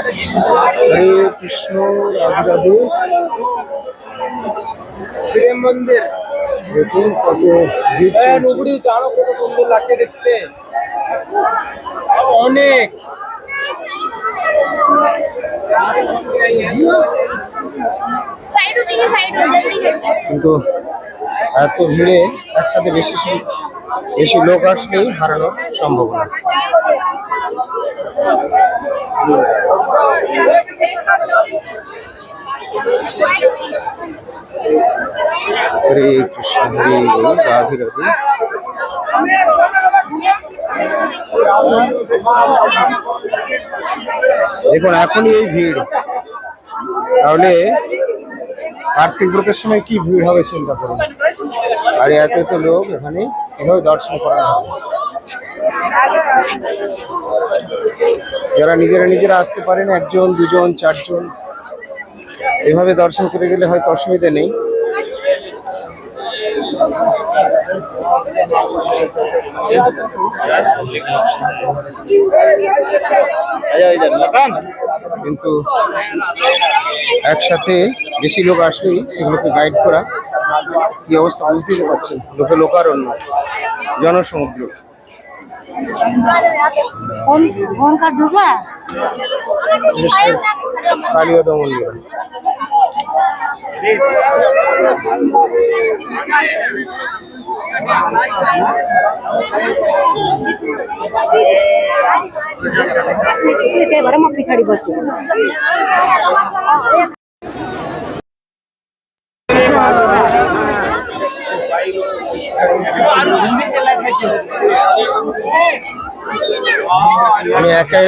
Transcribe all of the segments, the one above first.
হরে কৃষ্ণ রাধে প্রেম মন্দির। দেখুন কত নুবুড়ি চারো কত সুন্দর লাগছে দেখতে। অনেক। কিন্তু এত ভিড়ে একসাথে বেশি বেশি লোক আসলেই হারানোর সম্ভাবনা। হরে কৃষ্ণ, হরে রাধে রাধে। দেখুন, এখনই এই ভিড়। তাহলে কার্তিক ব্রতের সময় কি ভিড় হবে চিন্তা করুন। আর এত এত লোক এখানে। এভাবে দর্শন করা হয়। যারা নিজেরা নিজেরা আসতে পারেন, একজন, দুজন, চারজন, এভাবে দর্শন করে গেলে হয়তো অসুবিধা নেই। কিন্তু একসাথে বেশি লোক আসলেই সেগুলোকে গাইড করা। কি অবস্থা বুঝতেই পারছেন লোকে লোকারণ্য জনসমুদ্র फोन फोन का दूंगा বিশেষ করে কালীয়দা মন্দির ते बरं मग पिछाडी बसू আমি একা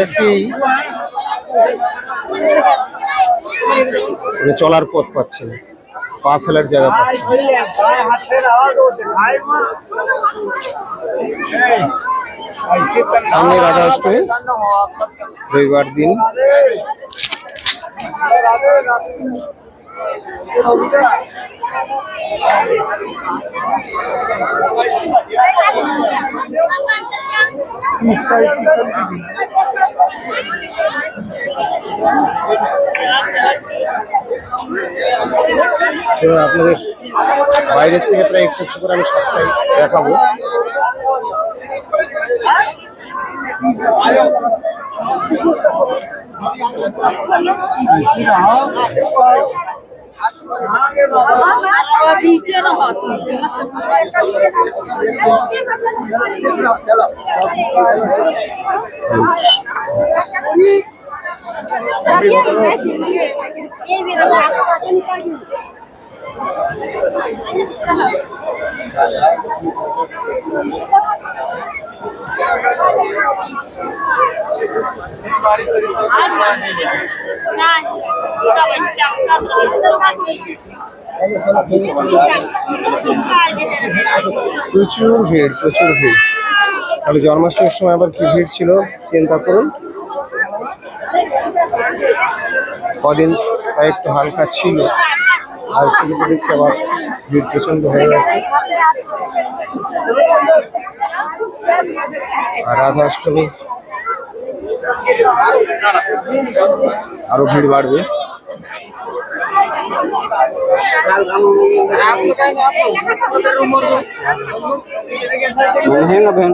মানে চলার পথ পাচ্ছি না পা ফেলার জায়গা পাচ্ছি। সামনে রাধা অষ্টমী, রবিবার দিন আপনাদের বাইরের থেকে প্রায় একটু একটু করে আমি সবটাই দেখাবো। पीछे रहो तुम ये भी रहा প্রচুর ভিড় প্রচুর ভিড়। তাহলে জন্মাষ্টমীর সময় আবার কি ভিড় ছিল, চিন্তা করুন। কদিন একটু হালকা ছিল আর দেখছি আবার ভিড় প্রচণ্ড হয়ে গেছে। আর রাধাষ্টমী আরো ভিড় বাড়বে महंगा बहन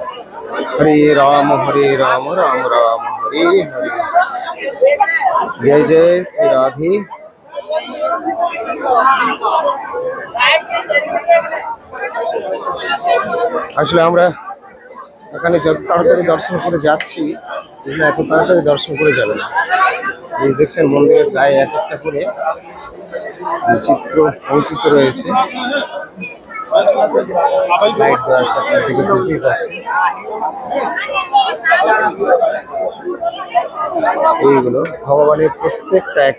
হরে রাম হরে রাম রাম রাম, হরে হরে। জয় জয় শ্রী রাধে। আসলে আমরা এখানে যত তাড়াতাড়ি দর্শন করে যাচ্ছি এগুলো এত তাড়াতাড়ি দর্শন করে যাবে না। এই দেখছেন মন্দিরের গায়ে এক একটা করে চিত্র অঙ্কিত রয়েছে। বুঝতেই পারছেন এইগুলো ভগবানের প্রত্যেকটা এক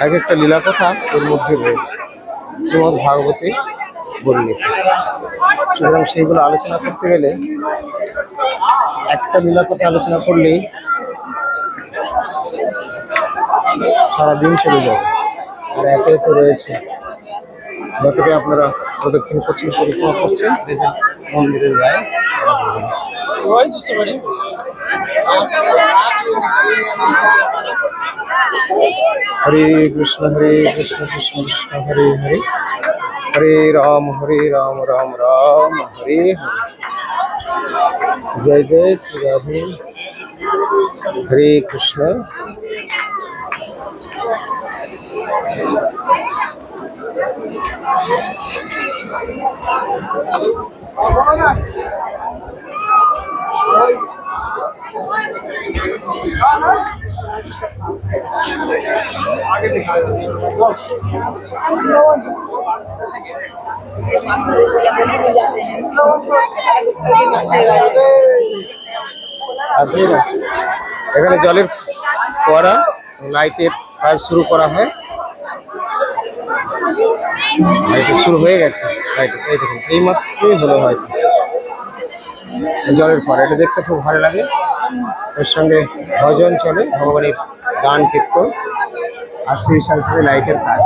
এক একটা লীলা কথা এর মধ্যে রয়েছে শ্রীমদ ভাগবতী বর্ণিত সুতরাং সেইগুলো আলোচনা করতে গেলে একটা লীলা কথা আলোচনা করলেই সারাদিন চলে যাবে আর একে তো রয়েছে যতটা আপনারা প্রদক্ষিণ করছেন পরিক্রমা করছেন। দেখবেন মন্দিরের গায়ে হরে কৃষ্ণ হরে কৃষ্ণ কৃষ্ণ কৃষ্ণ হরে হরে। হরে রাম হরে রাম রাম রাম হরে হরে। জয় জয় শ্রী রাধে। হরে কৃষ্ণ। আপনি না এখানে জলের ফোয়ারা লাইটের কাজ শুরু করা হয়। লাইটের শুরু হয়ে গেছে। এই দেখুন, এই মাত্রই হলো হয়তো জলের ফোয়ারা এটা দেখতে খুব ভালো লাগে। এর সঙ্গে ভজন চলে, ভগবানের গান, কীর্তন, আর সেই সাথে সাথে লাইটের কাজ।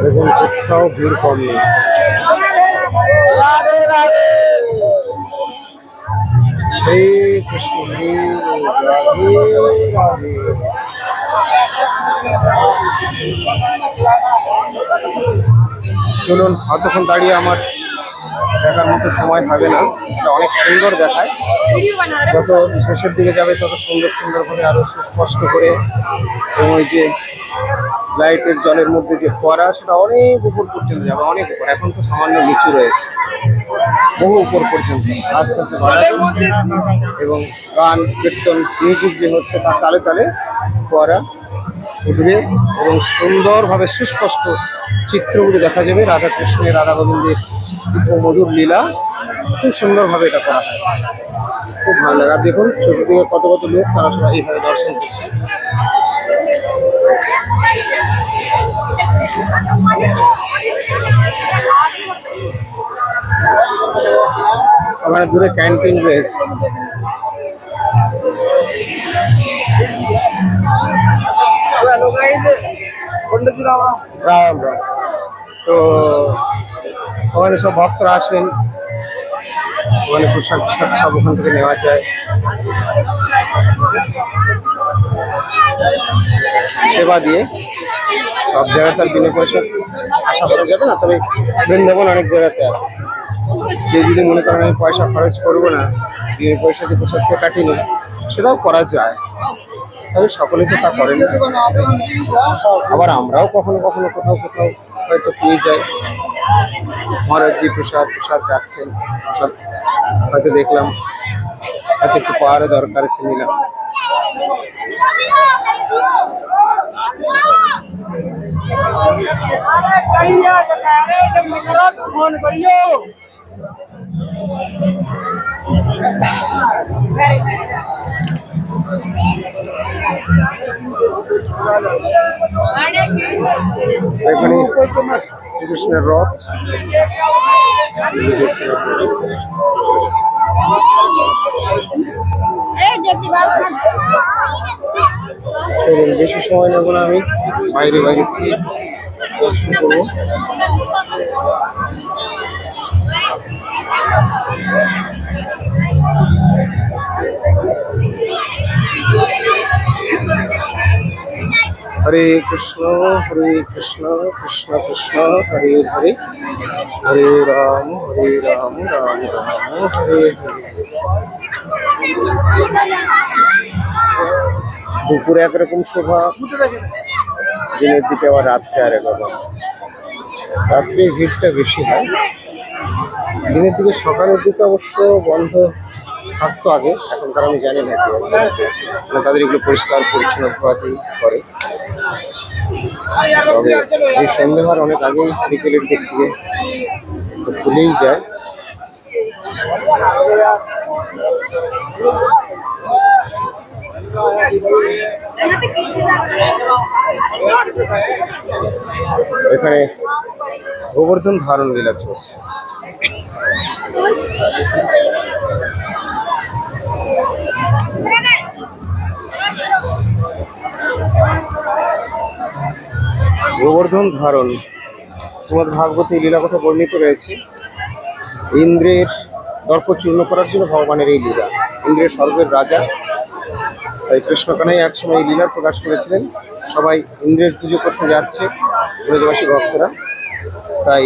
দেখুন কোথাও ভিড় কম নেই হরে কৃষ্ণ হরে রাধে রাধে চলুন অতক্ষণ দাঁড়িয়ে আমার দেখার মতো সময় হবে না। এটা অনেক সুন্দর দেখায়। যত শেষের দিকে যাবে তত সুন্দর সুন্দরভাবে আরও সুস্পষ্ট করে এবং ওই যে লাইটের জলের মধ্যে যে ফোয়ারা সেটা অনেক উপর পর্যন্ত যাবে অনেক উপর। এখন তো সামান্য নিচু রয়েছে। বহু উপর পর্যন্ত। আস্তে আস্তে বাড়াবে। এবং গান কীর্তন মিউজিক যে হচ্ছে তার তালে তালে ফোয়ারা উঠবে এবং সুন্দরভাবে সুস্পষ্ট চিত্রগুলো দেখা যাবে। রাধা কৃষ্ণের রাধা গোবিন্দের মধুর লীলা। খুব সুন্দরভাবে এটা করা হয়। খুব ভালো লাগে। আর দেখুন, চতুর্দিকে কত কত লোক তারা সবাই এইভাবে দর্শন করছে। ওখানে দূরে ক্যান্টিন রয়েছে। রাম রাম। তো ওখানে সব ভক্তরা আসেন। ওখানে পোশাক পোশাক সব ওখান থেকে নেওয়া যায়। সেবা দিয়ে সব জায়গায় তার বিনা পয়সা আশা করা যাবে না, তবে বৃন্দাবন অনেক জায়গাতে আছে। কেউ যদি মনে করেন আমি পয়সা খরচ করব না বিনা পয়সা দিয়ে পোশাককে কাটিয়ে নেব সেটাও করা যায়। তবে সকলে তো তা করেন আবার আমরাও কখনো কখনো কোথাও কোথাও হয়তো পেয়ে যাই। মহারাজজি প্রসাদ প্রসাদ রাখছেন, প্রসাদ হয়তো দেখলাম। হয়তো একটু পাহাড়ে দরকার আছে নিলাম। এখানে শ্রীকৃষ্ণের রথ। বেশি সময় নেব না আমি। বাইরে বাইরে দর্শন করব। হরে কৃষ্ণ হরে কৃষ্ণ কৃষ্ণ কৃষ্ণ, হরে হরে। হরে রাম হরে রাম রাম রাম, হরে হরে। দুপুরে একরকম শোভা। দিনের দিকে আবার রাত্রে আর একবার রাত্রে ভিড়টা বেশি হয়। দিনের দিকে সকালের দিকে অবশ্য বন্ধ থাকতো আগে, এখনকার আমি জানি না কি আছে। মানে তাদের এগুলো পরিষ্কার, পরিচ্ছন্ন ধোয়াধুয়ি করে। তবে এই সন্ধ্যেবার অনেক আগেই বিকেলের দিক থেকে খুলেই যায়। এখানে গোবর্ধন ধারণ লীলা চলছে। গোবর্ধন ধারণ। শ্রীমদ ভাগবতী এই লীলা কথা বর্ণিত রয়েছে। ইন্দ্রের দর্প চূর্ণ করার জন্য ভগবানের এই লীলা। ইন্দ্রের স্বর্গের রাজা। তাই কৃষ্ণ কানাই একসময় এই লীলার প্রকাশ করেছিলেন। সবাই ইন্দ্রের পুজো করতে যাচ্ছে। ব্রজবাসী ভক্তরা। তাই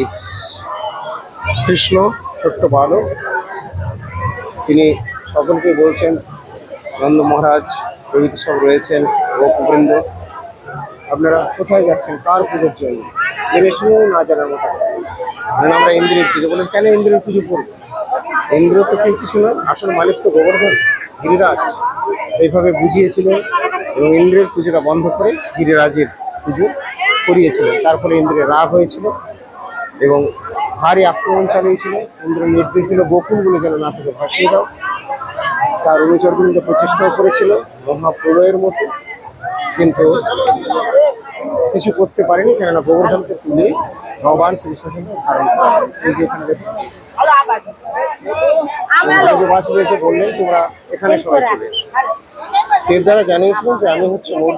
কৃষ্ণ, ছোট্ট বালক। তিনি সকলকে বলছেন, নন্দ মহারাজ, প্রভৃতি সব রয়েছেন গোপবৃন্দ আপনারা কোথায় যাচ্ছেন? কার পুজোর জন্য? জেনে শুনেও না জানার মতো। কারণ আমরা ইন্দ্রের পুজো বলেন কেন ইন্দ্রের পুজো করব? ইন্দ্র তো কেউ কিছু নয়, আসল মালিক তো গোবর্ধন, গিরিরাজ। এইভাবে বুঝিয়েছিলেন এবং ইন্দ্রের পুজোটা বন্ধ করে গিরিরাজের পুজো করিয়েছিলেন তারপরে ইন্দ্রের রাগ হয়েছিল এবং ভারী আক্রমণ চালিয়েছিল। ইন্দ্র নির্দেশ ছিল গোকুলগুলো যেন না থেকে ভাসিয়ে দাও। তার অনুচরগুলিকে প্রচেষ্টাও করেছিল মহাপ্রলয়ের মতো। কিন্তু কিছু করতে পারেনি কেননা গোবর্ধনকে তুলে ভগবান শ্রীকৃষ্ণকে ধারণ করা। এই যে এখানে ব্রজবাসী এসে বললেন তোমরা এখানে সবাই চলে এর দ্বারা জানিয়েছিলেন যে আমি হচ্ছে মোর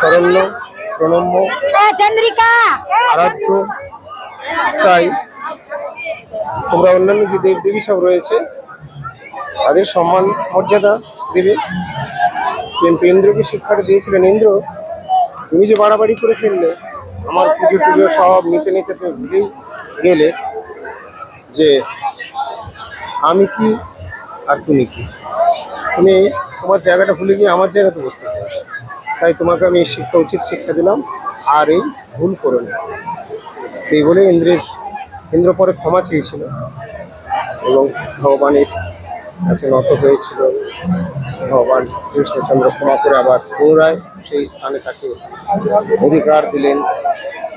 শরণ্য প্রণম্য চন্দ্রিকা! আরাধ্য তাই তোমরা অন্যান্য যে দেব দেবী সব রয়েছে, তাদের সম্মান, মর্যাদা দেবে। কিন্তু ইন্দ্রকে শিক্ষাটা দিয়েছিলেন, ইন্দ্র, তুমি যে বাড়াবাড়ি করে ফেললে, আমার পুজো টুজো সব নিতে নিতে তো ভুলেই গেলে, যে আমি কি আর তুমি কি? তুমি তোমার জায়গাটা ভুলে গিয়ে আমার জায়গাতে বসতে চাইছো। তাই তোমাকে আমি শিক্ষা, উচিত শিক্ষা দিলাম, আর এই ভুল করো না। এই বলে ইন্দ্রের, ইন্দ্র পরে ক্ষমা চেয়েছিল এবং ভগবানের কাছে নত হয়েছিল। ভগবান শ্রীকৃষ্ণচন্দ্র ক্ষমা করে আবার পুনরায় সেই স্থানে তাকে অধিকার দিলেন।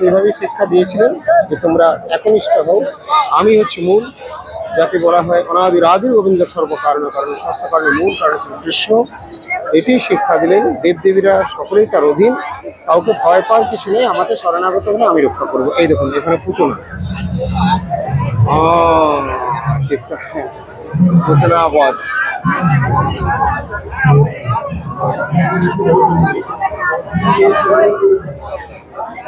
এইভাবেই শিক্ষা দিয়েছিলেন যে তোমরা একনিষ্ঠ হও, আমি হচ্ছে মূল যাকে বলা হয় অনাদির আদির গোবিন্দ সর্বকারণ, কারণ সমস্ত কারণে মূল কারণ হচ্ছে কৃষ্ণ এটি শিক্ষা দিলেন দেবদেবীরা সকলেই তার অধীন। কাউকে ভয় পাওয়ার কিছু নেই, আমাকে শরণাগত হলে আমি রক্ষা করব। এই দেখুন, এখানে পুতুল। চিৎকার পুতলাবাদ পুতলা রাক্ষসী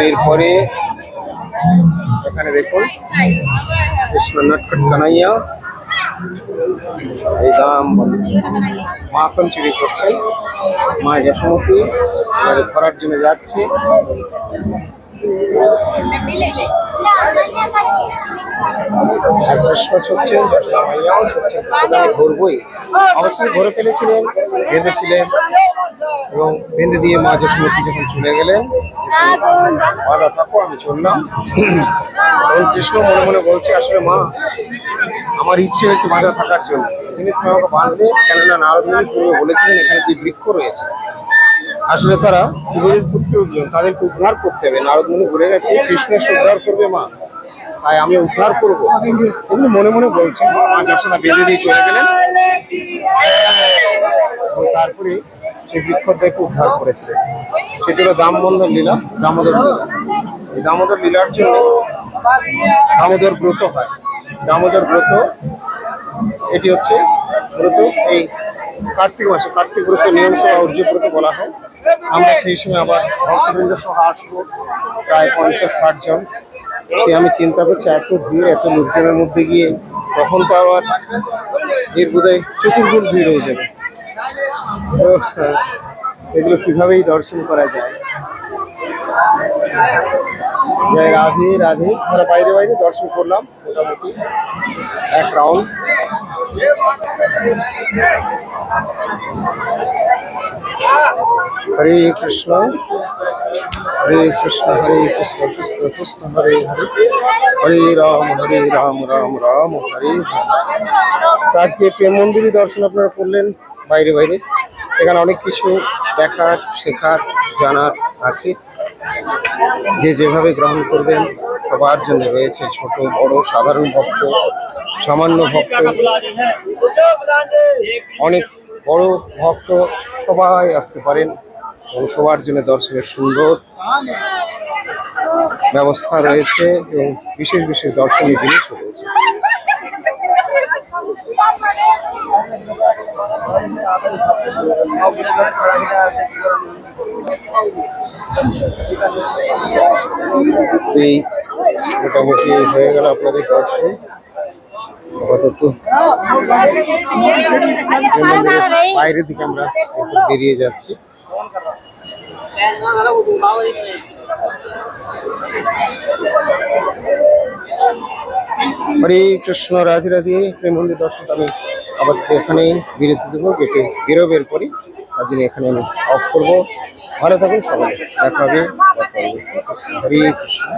এরপরে এখানে দেখুন কৃষ্ণ নটখট কানাইয়া এই দাম মাখন চুরি করছে। মা যশোমতী ধরার জন্য যাচ্ছে। কৃষ্ণ ছুটছেন ধরবই। অবশ্যই ধরে ফেলেছিলেন, বেঁধেছিলেন এবং বেঁধে দিয়ে মা যশোমতী যখন চলে গেলেন ভালো থাকো, আমি চললাম। তখন কৃষ্ণ মনে মনে বলছে, আসলে মা, আমার ইচ্ছে হয়েছে বাঁধা থাকার জন্য। তিনি তুমি আমাকে বাঁধবে, কেননা নারদ মুনি পূর্বে বলেছিলেন, এখানে দুই বৃক্ষ রয়েছে। আসলে তারা কুবেরের পুত্র তাদেরকে উদ্ধার করতে হবে। নারদ মুনি বলে গেছে, কৃষ্ণের উদ্ধার করবে মা। তাই আমি উদ্ধার করব। এগুলো মনে মনে বলছেন মা যশোদা বেঁধে দিয়ে চলে গেলেন। তারপরে সেই বৃক্ষদ্বয়কে উদ্ধার করেছিলেন। সেটি হলো দামবন্ধর লীলা, দামোদর এই দামোদর লীলার জন্য দামোদর ব্রত হয়। দামোদর ব্রত, এটি হচ্ছে ব্রত, এই কার্তিক মাসে কার্তিক ব্রত, নিয়ম সহ অর্জ ব্রত বলা হয়। আমরা সেই সময় আবার ভক্তবৃন্দ সহ আসব, প্রায় পঞ্চাশ ষাট জন। সে আমি চিন্তা করছি এত ভিড়, এত লোকজনের মধ্যে গিয়ে তখন তো আবার এর বোধহয় চতুর্গুণ ভিড় হয়ে যাবে। এগুলো কিভাবেই দর্শন করা যায়? জয় রাধে রাধে। আমরা বাইরে বাইরে দর্শন করলাম, মোটামুটি এক রাউন্ড। হরে কৃষ্ণ। হরে কৃষ্ণ হরে কৃষ্ণ কৃষ্ণ কৃষ্ণ, হরে হরে। হরে রাম হরে রাম রাম রাম, হরে হরে। আজকে প্রেম মন্দিরই দর্শন আপনারা করলেন বাইরে বাইরে। এখানে অনেক কিছু দেখার, শেখার, জানার আছে। যে যেভাবে গ্রহণ করবেন, সবার জন্য রয়েছে ছোট, বড়, সাধারণ ভক্ত, সামান্য ভক্ত। অনেক বড় ভক্ত সবাই আসতে পারেন এবং সবার জন্য দর্শনের সুন্দর ব্যবস্থা রয়েছে এবং বিশেষ বিশেষ দর্শনীয় জিনিসও রয়েছে। এই মোটামুটি হয়ে গেল আপনাদের দর্শন। আপাতত বাইরের দিকে আমরা বেরিয়ে যাচ্ছি। হরে কৃষ্ণ, রাধে রাধে, প্রেম মন্দির দর্শন আমি আবার এখানেই বিরতি দেবো, গেটে বেরোবের পরে তার এখানে আমি অফ করব। ভালো থাকুন সবাই। দেখা হবে হরে কৃষ্ণ।